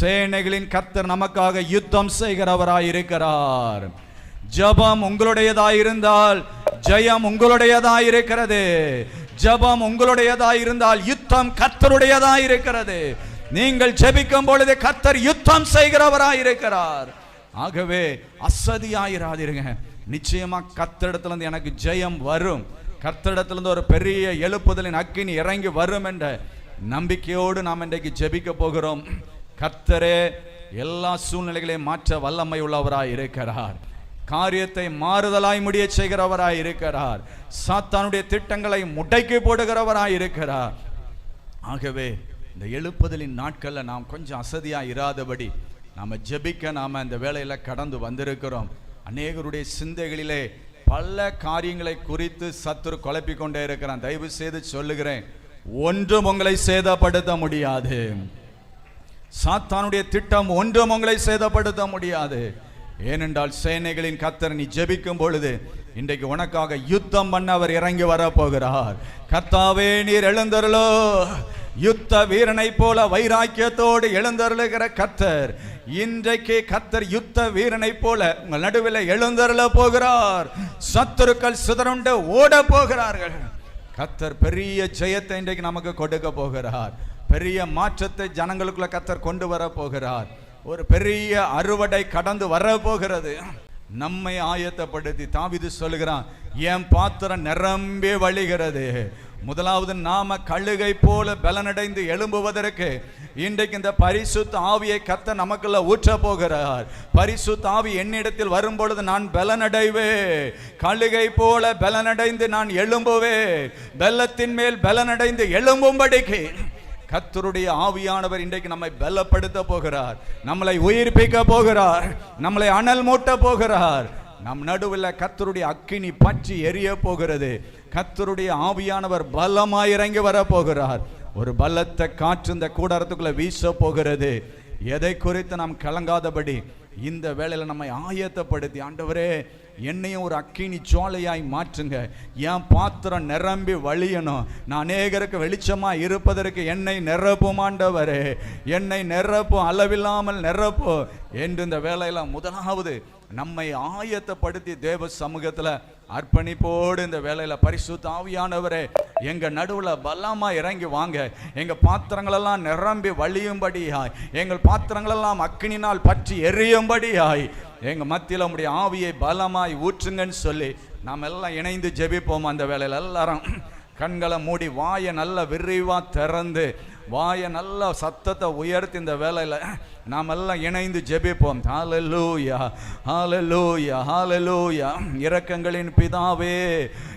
சேனைகளின் கர்த்தர் நமக்காக யுத்தம் செய்கிறவராய் இருக்கிறார் ஜபம் உங்களுடையதாயிருந்தால் ஜெயம் உங்களுடையதாயிருக்கிறது. ஜபம் உங்களுடையதாய் இருந்தால் யுத்தம் கர்த்தருடையதாய் இருக்கிறது நீங்கள் ஜெபிக்கும் பொழுது கர்த்தர் யுத்தம் செய்கிறவராய் இருக்கிறார் ஆகவே அசதியாயிராதிருங்க. நிச்சயமா கர்த்தரிடத்துல இருந்து எனக்கு ஜெயம் வரும். கர்த்தரிடத்துல இருந்து ஒரு பெரிய எழுப்புதலின் அக்கினி இறங்கி வரும் என்ற நம்பிக்கையோடு நாம் இன்றைக்கு ஜெபிக்க போகிறோம். கர்த்தரே எல்லா சூழ்நிலைகளையும் மாற்ற வல்லமை உள்ளவராய் இருக்கிறார். காரியத்தை மாறுதலாய் முடிய செய்கிறவராய் இருக்கிறார். சாத்தானுடைய திட்டங்களை முட்டைக்கு போடுகிறவராய் இருக்கிறார். ஆகவே இந்த எழுப்புதலின் நாட்களில் நாம் கொஞ்சம் அசதியாக இராதபடி நாம் ஜெபிக்க நாம் இந்த வேலையில் கடந்து வந்திருக்கிறோம். அநேகருடைய சிந்தைகளிலே பல காரியங்களை குறித்து சத்துரு குழப்பிக் கொண்டே இருக்கிறான். தயவு செய்து சொல்லுகிறேன் ஒன்றும் உங்களை சேதப்படுத்த முடியாது. சாத்தானுடைய திட்டம் ஒன்றும் உங்களை சேதப்படுத்த முடியாது. ஏனென்றால் சேனைகளின் கத்தர் நீ ஜெபிக்கும் பொழுது இன்றைக்கு உனக்காக யுத்தம் பண்ண அவர் இறங்கி வரப்போகிறார். கர்த்தாவே நீர் எழுந்தருளோ. யுத்த வீரனை போல வைராக்கியத்தோடு எழுந்தருளுகிற கத்தர் இன்றைக்கு கத்தர் யுத்த வீரனை போல உங்கள் நடுவில் எழுந்தருள போகிறார். சத்துருக்கள் சிதறுண்டு ஓட போகிறார்கள். கத்தர் பெரிய ஜெயத்தை இன்றைக்கு நமக்கு கொடுக்க போகிறார். பெரிய மாற்றத்தை ஜனங்களுக்குள்ள கத்தர் கொண்டு வர போகிறார். ஒரு பெரிய அறுவடை கடந்து வர போகிறது. நம்மை ஆயத்தப்படுத்தி தாவிது சொல்லுகிறான் என் பாத்திரம் நிரம்பி வழிகிறது. முதலாவது நாம கழுகை போல பலனடைந்து எழும்புவதற்கு இன்றைக்கு இந்த பரிசுத்த ஆவியை கத்த நமக்குள்ள ஊற்ற போகிறார். பரிசுத்த ஆவி என்னிடத்தில் வரும் பொழுது நான் பலனடைவே கழுகை போல பலனடைந்து நான் எழும்புவே வெள்ளத்தின் மேல் பலனடைந்து எழும்பும்படிக்கு கத்தருடைய ஆவியானவர் இன்றைக்கு நம்மை பலப்படுத்த போகிறார். நம்மளை உயிர்ப்பிக்க போகிறார். நம்மளை அனல் மூட்ட போகிறார். நம் நடுவில் கத்தருடைய அக்கினி பற்றி எரிய போகிறது. கத்தருடைய ஆவியானவர் பலமாய் இறங்கி வர போகிறார். ஒரு பலத்தை காற்று இந்த கூடாரத்துக்குள்ள வீச போகிறது. எதை குறித்து நாம் கலங்காதபடி இந்த வேலையில் நம்மை ஆயத்தப்படுத்தி ஆண்டவரே என்னையும் ஒரு அக்கினி ஜுவாலையாய் மாற்றுங்க. என் பாத்திரம் நிரம்பி வழியணும். நான் அநேகருக்கு வெளிச்சமாக இருப்பதற்கு என்னை நிரப்புமாண்டவரே என்னை நிரப்பும் அளவில்லாமல் நிரப்பும். என்று இந்த வேலையில் முதலாவது நம்மை ஆயத்தப்படுத்தி தேவ சமூகத்தில் அர்ப்பணிப்போடு இந்த வேலையில் பரிசுத்த ஆவியானவரே எங்கள் நடுவில் பலமாக இறங்கி வாங்க. எங்கள் பாத்திரங்களெல்லாம் நிரம்பி வழியும்படியாய். எங்கள் பாத்திரங்களெல்லாம் அக்னினால் பற்றி எரியும்படியாய். எங்கள் மத்தியில நம்முடைய ஆவியை பலமாய் ஊற்றுங்கன்னு சொல்லி நாம் எல்லாம் இணைந்து ஜெபிப்போம் அந்த வேலையில் எல்லாரும் கண்களை மூடி வாயை நல்லா விரிவாக திறந்து வாயை நல்லா சத்தத்தை உயர்த்தி இந்த வேலையில் நாம் எல்லாம் இணைந்து ஜெபிப்போம். ஹாலலூயா ஹாலலூயா ஹாலலூயா இரக்கங்களின் பிதாவே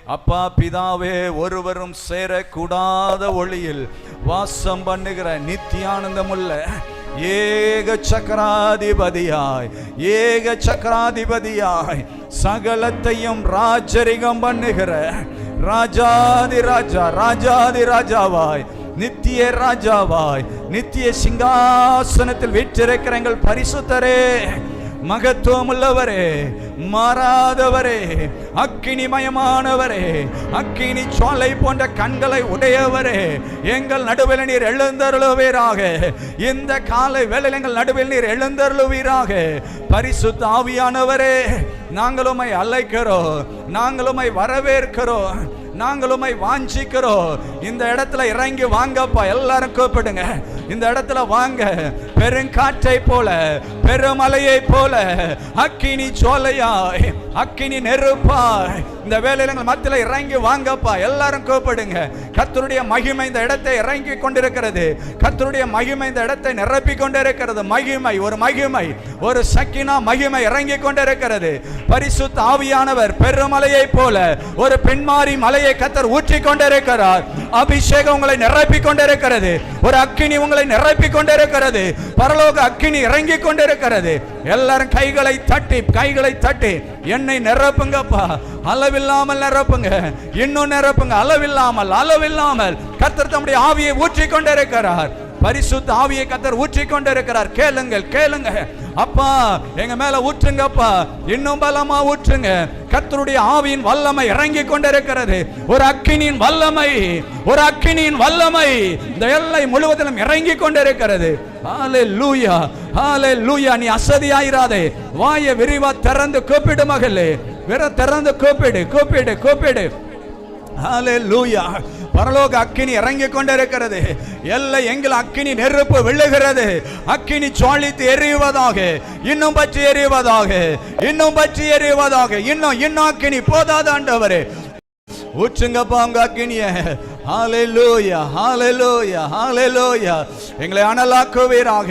அப்பா பிதாவே ஒருவரும் சேரக்கூடாத ஒளியில் வாசம் பண்ணுகிற நித்தியானந்தமுள்ள ஏக சக்கராதிபதியாய் ஏக சக்கராதிபதியாய் சகலத்தையும் ராஜரிகம் பண்ணுகிற ராஜாதி ராஜா ராஜாதி ராஜாவாய் நித்திய ராஜாவாய் நித்திய சிங்காசனத்தில் வீற்றிருக்கிற எங்கள் பரிசுத்தரே. மகத்துவம் உள்ளவரே மாறாதவரே அக்கினிமயமானவரே அக்கினி சோலை போன்ற கண்களை உடையவரே. எங்கள் நடுவில் நீர் எழுந்தருளுவீராக. இந்த காலை வேளையில் எங்கள் நடுவில் நீர் எழுந்தருளுவீராக. பரிசுத்த ஆவியானவரே நாங்களுமை அழைக்கிறோம் நாங்களுமை வரவேற்கிறோம். நாங்களுமை வாஞ்சிக்கிறோம். இந்த இடத்துல இறங்கி வாங்கப்பா எல்லாரும் கூப்பிடுங்க. இந்த இடத்துல வாங்க. பெருங்காற்றை போல பெருமலையை போல. அக்கினி சோலையாய் அக்கினி நெருப்பாய். இந்த வேலையில எங்கள் மத்தியில் இறங்கி வாங்கப்பா. எல்லாரும் கூப்பிடுங்க. கத்தருடைய மகிமை இந்த இடத்தை இறங்கி கொண்டிருக்கிறது. கத்தருடைய மகிமை இந்த இடத்தை நிரப்பி கொண்டிருக்கிறது. மகிமை ஒரு மகிமை ஒரு சக்கினா மகிமை இறங்கி கொண்டிருக்கிறது. பரிசுத்த ஆவியானவர் பெருமலையை போல ஒரு பெண்மாரி மலையை கத்தர் ஊற்றி கொண்டிருக்கிறார். அபிஷேகம் உங்களை நிரப்பி கொண்டிருக்கிறது. ஒரு அக்கினி உங்களை நிரப்பி கொண்டிருக்கிறது பரலோக அக்கினி இறங்கி கொண்டிருக்கிறது எல்லாரும் கைகளை தட்டி கைகளை தட்டி என்னை நிரப்புங்கப்பா. அளவில்லாமல் நிரப்புங்க. இன்னும் நிரப்புங்க. அளவில்லாமல் அளவில்லாமல். கத்தர் தம்முடைய ஆவியை ஊற்றி கொண்டிருக்கிறார் பரிசுத்த ஆவியை கத்தர் ஊற்றி கொண்டிருக்கிறார் கேளுங்கள் கேளுங்க. அப்பா எங்க மேல ஊற்றுங்கப்பா. இன்னும் பலமா ஊற்றுங்க. கத்தருடைய ஆவியின் வல்லமை இறங்கி கொண்டிருக்கிறது ஒரு அக்கினியின் வல்லமை ஒரு அக்கினியின் வல்லமை இந்த எல்லை முழுவதிலும் இறங்கி கொண்டிருக்கிறது. ஹாலே லூயா ஹாலே லூயா நீ அசதியாயிராதே. வாயை விரிவா திறந்து கூப்பிடு மகளே. விர திறந்து கூப்பிடு கூப்பிடு கூப்பிடு. ஹalleluya பரலோக அக்கினி இறங்கி கொண்டிருக்கிறது. எல்லை எங்கள் அக்கினி நெருப்பு விழுகிறது. அக்கினி ஜுவாலித்து எரிவதாக இன்னும் பற்றி எரிவதாக இன்னும் பற்றி எரிவதாக இன்னும் இன்னும் அக்கினி போதாத ஆண்டவரே. ஊற்றுங்கப்பா உங்க அக்கினிய. ஹாலே லோயா ஹாலே லோயா ஹாலே லோயா எங்களை அனலாக்குவீராக